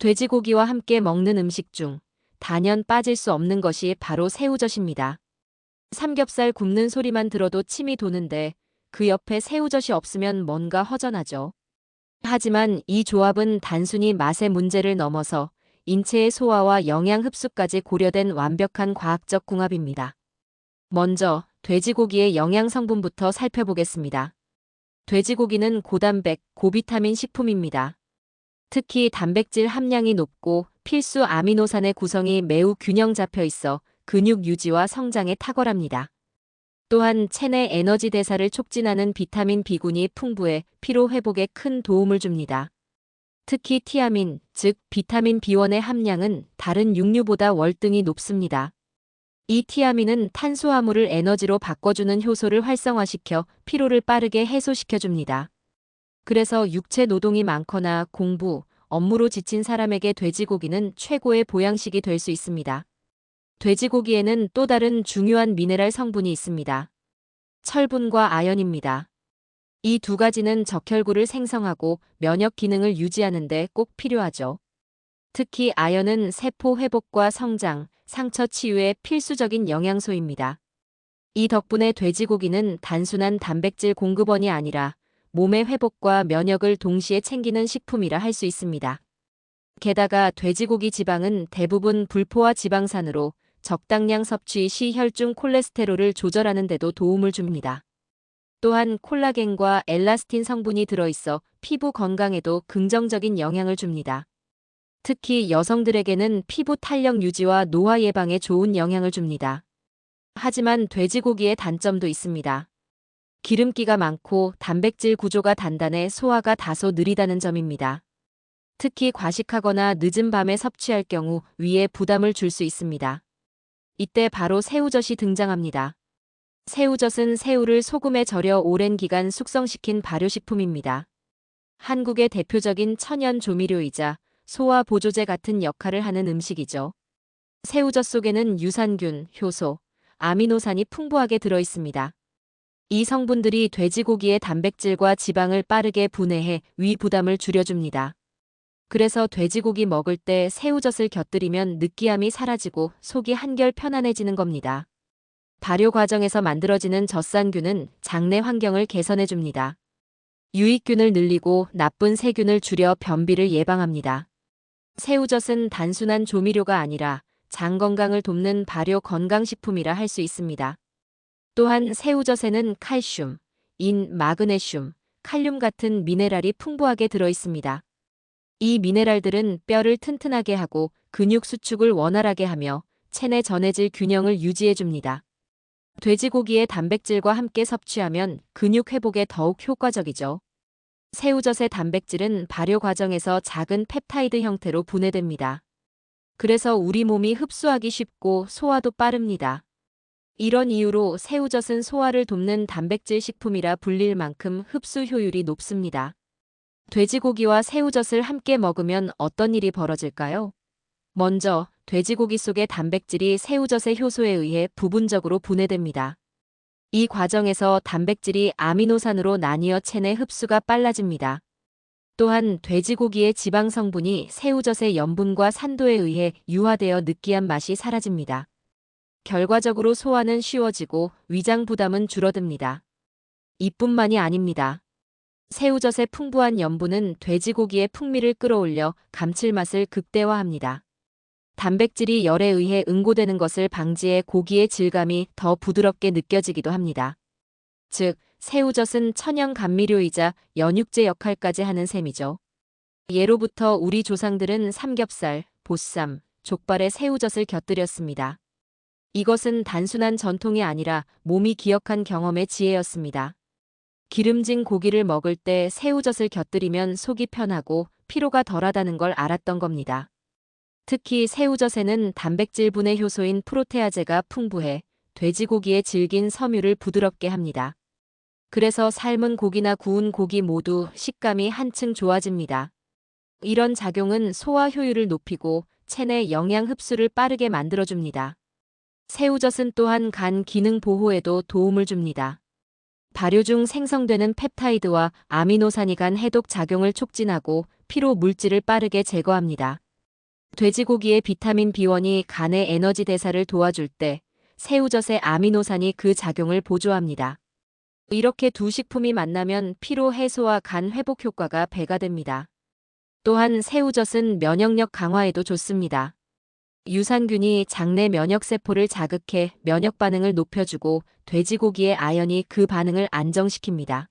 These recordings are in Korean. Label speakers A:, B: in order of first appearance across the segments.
A: 돼지고기와 함께 먹는 음식 중 단연 빠질 수 없는 것이 바로 새우젓입니다. 삼겹살 굽는 소리만 들어도 침이 도는데 그 옆에 새우젓이 없으면 뭔가 허전하죠. 하지만 이 조합은 단순히 맛의 문제를 넘어서 인체의 소화와 영양 흡수까지 고려된 완벽한 과학적 궁합입니다. 먼저 돼지고기의 영양 성분부터 살펴보겠습니다. 돼지고기는 고단백, 고비타민 식품입니다. 특히 단백질 함량이 높고 필수 아미노산의 구성이 매우 균형 잡혀 있어 근육 유지와 성장에 탁월합니다. 또한 체내 에너지 대사를 촉진하는 비타민 B군이 풍부해 피로 회복에 큰 도움을 줍니다. 특히 티아민, 즉 비타민 B1의 함량은 다른 육류보다 월등히 높습니다. 이 티아민은 탄수화물을 에너지로 바꿔주는 효소를 활성화시켜 피로를 빠르게 해소시켜줍니다. 그래서 육체 노동이 많거나 공부, 업무로 지친 사람에게 돼지고기는 최고의 보양식이 될 수 있습니다. 돼지고기에는 또 다른 중요한 미네랄 성분이 있습니다. 철분과 아연입니다. 이 두 가지는 적혈구를 생성하고 면역 기능을 유지하는 데 꼭 필요하죠. 특히 아연은 세포 회복과 성장, 상처 치유에 필수적인 영양소입니다. 이 덕분에 돼지고기는 단순한 단백질 공급원이 아니라 몸의 회복과 면역을 동시에 챙기는 식품이라 할 수 있습니다. 게다가 돼지고기 지방은 대부분 불포화 지방산으로 적당량 섭취 시 혈중 콜레스테롤을 조절하는 데도 도움을 줍니다. 또한 콜라겐과 엘라스틴 성분이 들어있어 피부 건강에도 긍정적인 영향을 줍니다. 특히 여성들에게는 피부 탄력 유지와 노화 예방에 좋은 영향을 줍니다. 하지만 돼지고기의 단점도 있습니다. 기름기가 많고 단백질 구조가 단단해 소화가 다소 느리다는 점입니다. 특히 과식하거나 늦은 밤에 섭취할 경우 위에 부담을 줄 수 있습니다. 이때 바로 새우젓이 등장합니다. 새우젓은 새우를 소금에 절여 오랜 기간 숙성시킨 발효식품입니다. 한국의 대표적인 천연 조미료이자 소화 보조제 같은 역할을 하는 음식이죠. 새우젓 속에는 유산균, 효소, 아미노산이 풍부하게 들어 있습니다. 이 성분들이 돼지고기의 단백질과 지방을 빠르게 분해해 위 부담을 줄여줍니다. 그래서 돼지고기 먹을 때 새우젓을 곁들이면 느끼함이 사라지고 속이 한결 편안해지는 겁니다. 발효 과정에서 만들어지는 젖산균은 장내 환경을 개선해줍니다. 유익균을 늘리고 나쁜 세균을 줄여 변비를 예방합니다. 새우젓은 단순한 조미료가 아니라 장 건강을 돕는 발효 건강식품이라 할 수 있습니다. 또한 새우젓에는 칼슘, 인, 마그네슘, 칼륨 같은 미네랄이 풍부하게 들어 있습니다. 이 미네랄들은 뼈를 튼튼하게 하고 근육 수축을 원활하게 하며 체내 전해질 균형을 유지해 줍니다. 돼지고기의 단백질과 함께 섭취하면 근육 회복에 더욱 효과적이죠. 새우젓의 단백질은 발효 과정에서 작은 펩타이드 형태로 분해됩니다. 그래서 우리 몸이 흡수하기 쉽고 소화도 빠릅니다. 이런 이유로 새우젓은 소화를 돕는 단백질 식품이라 불릴 만큼 흡수 효율이 높습니다. 돼지고기와 새우젓을 함께 먹으면 어떤 일이 벌어질까요? 먼저 돼지고기 속의 단백질이 새우젓의 효소에 의해 부분적으로 분해됩니다. 이 과정에서 단백질이 아미노산으로 나뉘어 체내 흡수가 빨라집니다. 또한 돼지고기의 지방 성분이 새우젓의 염분과 산도에 의해 유화되어 느끼한 맛이 사라집니다. 결과적으로 소화는 쉬워지고 위장 부담은 줄어듭니다. 이뿐만이 아닙니다. 새우젓의 풍부한 염분은 돼지고기의 풍미를 끌어올려 감칠맛을 극대화합니다. 단백질이 열에 의해 응고되는 것을 방지해 고기의 질감이 더 부드럽게 느껴지기도 합니다. 즉, 새우젓은 천연 감미료이자 연육제 역할까지 하는 셈이죠. 예로부터 우리 조상들은 삼겹살, 보쌈, 족발에 새우젓을 곁들였습니다. 이것은 단순한 전통이 아니라 몸이 기억한 경험의 지혜였습니다. 기름진 고기를 먹을 때 새우젓을 곁들이면 속이 편하고 피로가 덜하다는 걸 알았던 겁니다. 특히 새우젓에는 단백질 분해 효소인 프로테아제가 풍부해 돼지고기의 질긴 섬유를 부드럽게 합니다. 그래서 삶은 고기나 구운 고기 모두 식감이 한층 좋아집니다. 이런 작용은 소화 효율을 높이고 체내 영양 흡수를 빠르게 만들어줍니다. 새우젓은 또한 간 기능 보호에도 도움을 줍니다. 발효 중 생성되는 펩타이드와 아미노산이 간 해독 작용을 촉진하고 피로 물질을 빠르게 제거합니다. 돼지고기의 비타민 B1이 간의 에너지 대사를 도와줄 때 새우젓의 아미노산이 그 작용을 보조합니다. 이렇게 두 식품이 만나면 피로 해소와 간 회복 효과가 배가 됩니다. 또한 새우젓은 면역력 강화에도 좋습니다. 유산균이 장내 면역세포를 자극해 면역 반응을 높여주고 돼지고기의 아연이 그 반응을 안정시킵니다.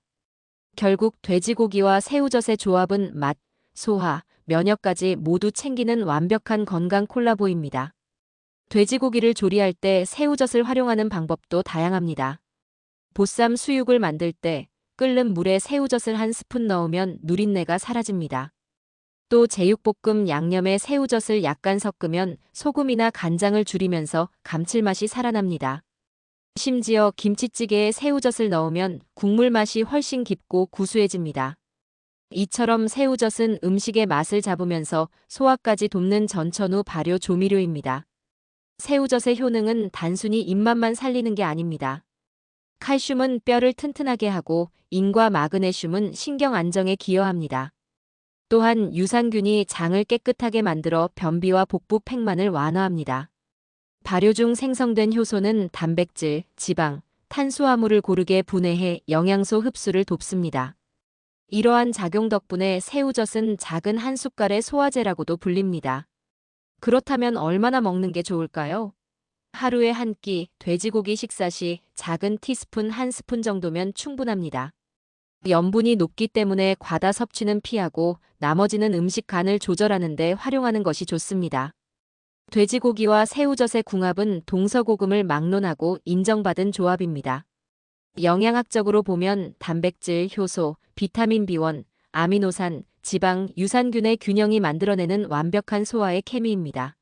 A: 결국 돼지고기와 새우젓의 조합은 맛, 소화, 면역까지 모두 챙기는 완벽한 건강 콜라보입니다. 돼지고기를 조리할 때 새우젓을 활용하는 방법도 다양합니다. 보쌈 수육을 만들 때 끓는 물에 새우젓을 한 스푼 넣으면 누린내가 사라집니다. 또 제육볶음 양념에 새우젓을 약간 섞으면 소금이나 간장을 줄이면서 감칠맛이 살아납니다. 심지어 김치찌개에 새우젓을 넣으면 국물 맛이 훨씬 깊고 구수해집니다. 이처럼 새우젓은 음식의 맛을 잡으면서 소화까지 돕는 전천후 발효 조미료입니다. 새우젓의 효능은 단순히 입맛만 살리는 게 아닙니다. 칼슘은 뼈를 튼튼하게 하고 인과 마그네슘은 신경 안정에 기여합니다. 또한 유산균이 장을 깨끗하게 만들어 변비와 복부 팽만을 완화합니다. 발효 중 생성된 효소는 단백질, 지방, 탄수화물을 고르게 분해해 영양소 흡수를 돕습니다. 이러한 작용 덕분에 새우젓은 작은 한 숟갈의 소화제라고도 불립니다. 그렇다면 얼마나 먹는 게 좋을까요? 하루에 한 끼 돼지고기 식사 시 작은 티스푼 한 스푼 정도면 충분합니다. 염분이 높기 때문에 과다 섭취는 피하고 나머지는 음식 간을 조절하는 데 활용하는 것이 좋습니다. 돼지고기와 새우젓의 궁합은 동서고금을 막론하고 인정받은 조합입니다. 영양학적으로 보면 단백질, 효소, 비타민 B1, 아미노산, 지방, 유산균의 균형이 만들어내는 완벽한 소화의 케미입니다.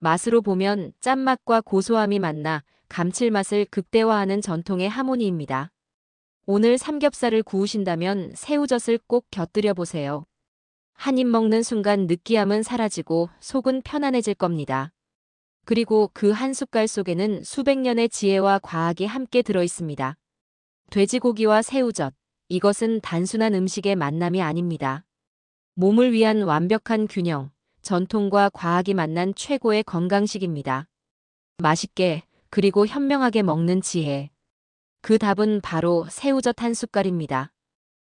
A: 맛으로 보면 짠맛과 고소함이 만나 감칠맛을 극대화하는 전통의 하모니입니다. 오늘 삼겹살을 구우신다면 새우젓을 꼭 곁들여 보세요. 한 입 먹는 순간 느끼함은 사라지고 속은 편안해질 겁니다. 그리고 그 한 숟갈 속에는 수백 년의 지혜와 과학이 함께 들어 있습니다. 돼지고기와 새우젓, 이것은 단순한 음식의 만남이 아닙니다. 몸을 위한 완벽한 균형, 전통과 과학이 만난 최고의 건강식입니다. 맛있게, 그리고 현명하게 먹는 지혜. 그 답은 바로 새우젓 한 숟갈입니다.